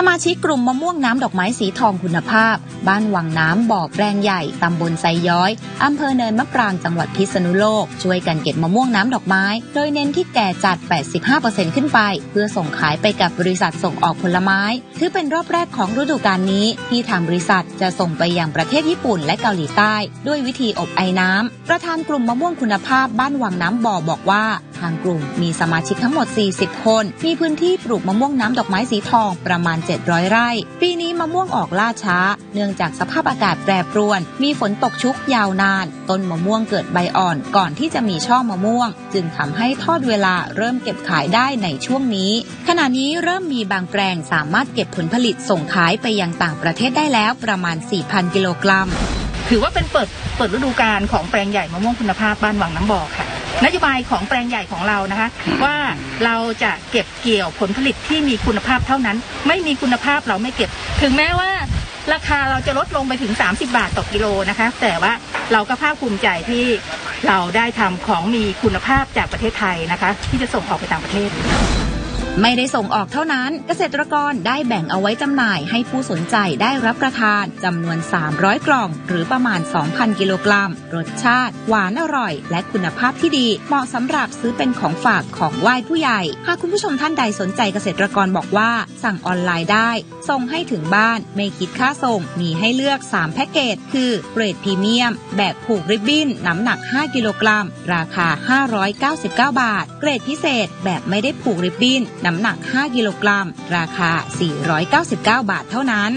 สมาชิกกลุ่มมะม่วงน้ำดอกไม้สีทองคุณภาพ บ้านวังน้ำบ่อแปลงใหญ่ตำบลไซย้อยอำเภอเนินมะปรางจังหวัดพิษณุโลก ช่วยกันเก็บมะม่วงน้ำดอกไม้ โดยเน้นที่แก่จัด 85%ขึ้นไป เพื่อส่งขายไปกับบริษัทส่งออกผลไม้ ถือเป็นรอบแรกของฤดูกาลนี้ที่ทางบริษัทจะส่งไปยังประเทศญี่ปุ่นและเกาหลีใต้ ด้วยวิธีอบไอ้น้ำประธานกลุ่มมะม่วงคุณภาพบ้านวังน้ำบ่อบอกว่าทางกลุ่มมีสมาชิกทั้งหมด 40 คน มีพื้นที่ปลูกมะม่วงน้ำดอกไม้สีทองประมาณ 700 ไร่ ปีนี้มะม่วงออกล่าช้า เนื่องจากสภาพอากาศแปรปรวน มีฝนตกชุกยาวนาน ต้นมะม่วงเกิดใบอ่อนก่อนที่จะมีช่อมะม่วง จึงทำให้ทอดเวลาเริ่มเก็บขายได้ในช่วงนี้ ขณะนี้เริ่มมีบางแปลงสามารถเก็บผลผลิตส่งขายไปยังต่างประเทศได้แล้วประมาณ 4,000 กิโลกรัม ถือว่าเป็นเปิดเปิดฤดูกาลของแปลงใหญ่มะม่วงคุณภาพบ้านวังน้ำบ่อค่ะ นโยบายของแปลงใหญ่ของเรานะคะ ว่าเราจะเก็บเกี่ยวผลผลิตที่มีคุณภาพเท่านั้น ไม่มีคุณภาพเราไม่เก็บ ถึงแม้ว่าราคาเราจะลดลงไปถึง 30 บาทต่อกิโลนะคะ แต่ว่าเราก็ภาคภูมิใจที่เราได้ทำของมีคุณภาพจากประเทศไทยนะคะ ที่จะส่งออกไปต่างประเทศ ไม่ได้ส่งออกเท่านั้น เกษตรกรได้แบ่งเอาไว้จำหน่ายให้ผู้สนใจได้รับประทานจำนวน 300 กล่อง หรือประมาณ 2,000 กิโลกรัม รสชาติ หวานอร่อย และคุณภาพที่ดี เหมาะสำหรับซื้อเป็นของฝากของไหว้ผู้ใหญ่ หากคุณผู้ชมท่านใดสนใจเกษตรกรบอกว่า สั่งออนไลน์ได้ ส่งให้ถึงบ้าน ไม่คิดค่าส่ง มีให้เลือก 3 แพ็กเกจ คือเกรดพรีเมียม แบบผูกริบบิ้น น้ำหนัก 5 กิโลกรัม ราคา 599 บาท เกรดพิเศษ แบบไม่ได้ผูกริบบิ้นน้ำหนัก 5 กิโลกรัม ราคา 499 บาทเท่านั้น